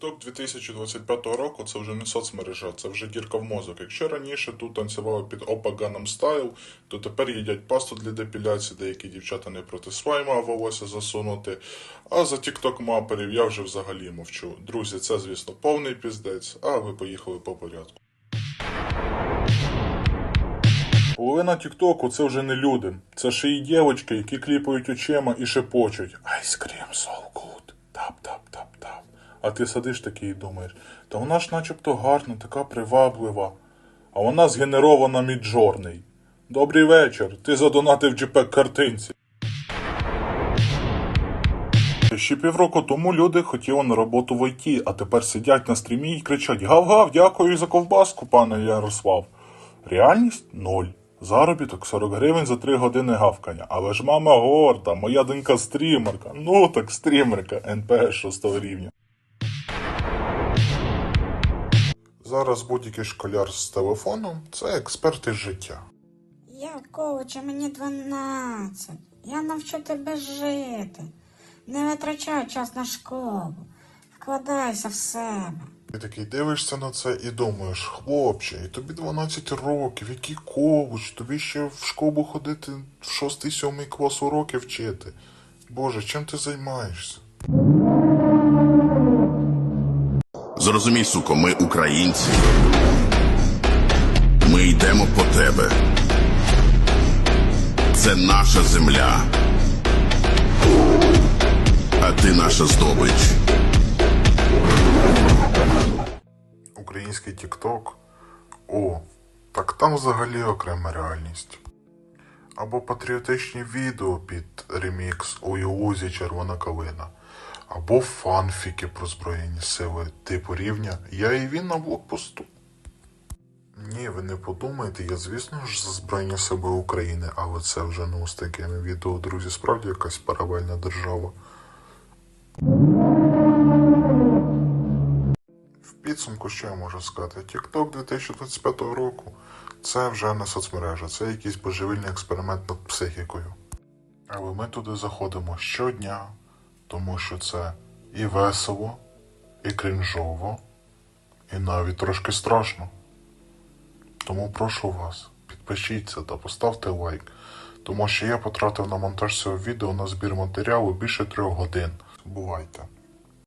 TikTok 2025 року це вже не соцмережа, це вже дірка в мозок. Якщо раніше тут танцювали під Опа Gangnam Style, то тепер їдять пасту для депіляції, деякі дівчата не проти свайма волосся засунути. А за TikTok маперів я вже взагалі мовчу. Друзі, це звісно повний піздець, а ви поїхали по порядку. Половина Тіктоку це вже не люди. Це ще й дівчатки, які кліпають очима і шепочуть Ice cream А ти сидиш такий і думаєш, та вона ж начебто гарна, така приваблива. А вона згенерована міджорний. Добрий вечір. Ти задонатив JPEG картинці. Ще півроку тому люди хотіли на роботу в ІТ, а тепер сидять на стрімі і кричать Гав-гав, дякую за ковбаску, пане Ярослав. Реальність ноль. Заробіток 40 гривень за 3 години гавкання. Але ж мама горда, моя донька стрімерка. Ну так стрімерка НПС 6 рівня. Зараз будь-який школяр з телефоном це експерт із життя. Я коуче, мені 12. Я навчу тебе жити. Не витрачай час на школу. Вкладайся в себе. Ти такий дивишся на це і думаєш, хлопче, і тобі 12 років, який коуч, тобі ще в школу ходити в 6-7 клас уроки вчити. Боже, чим ти займаєшся? Зрозумій, суко, ми українці. Ми йдемо по тебе. Це наша земля. А ти наша здобич. Український Тікток? О, так там взагалі окрема реальність. Або патріотичні відео під ремікс у Юлузі Червона калина. Або фанфіки про Збройні сили типу рівня Я і він на блокпосту. Ні, ви не подумайте, я звісно ж за Збройні сили України, але це вже ну з такими відео, друзі, справді якась паралельна держава. В підсумку, що я можу сказати? TikTok 2025 року це вже не соцмережа, це якийсь божевільний експеримент над психікою. Але ми туди заходимо щодня, тому що це і весело, і крінжово, і навіть трошки страшно. Тому прошу вас, підпишіться та поставте лайк, тому що я потратив на монтаж цього відео на збір матеріалу більше трьох годин. Бувайте!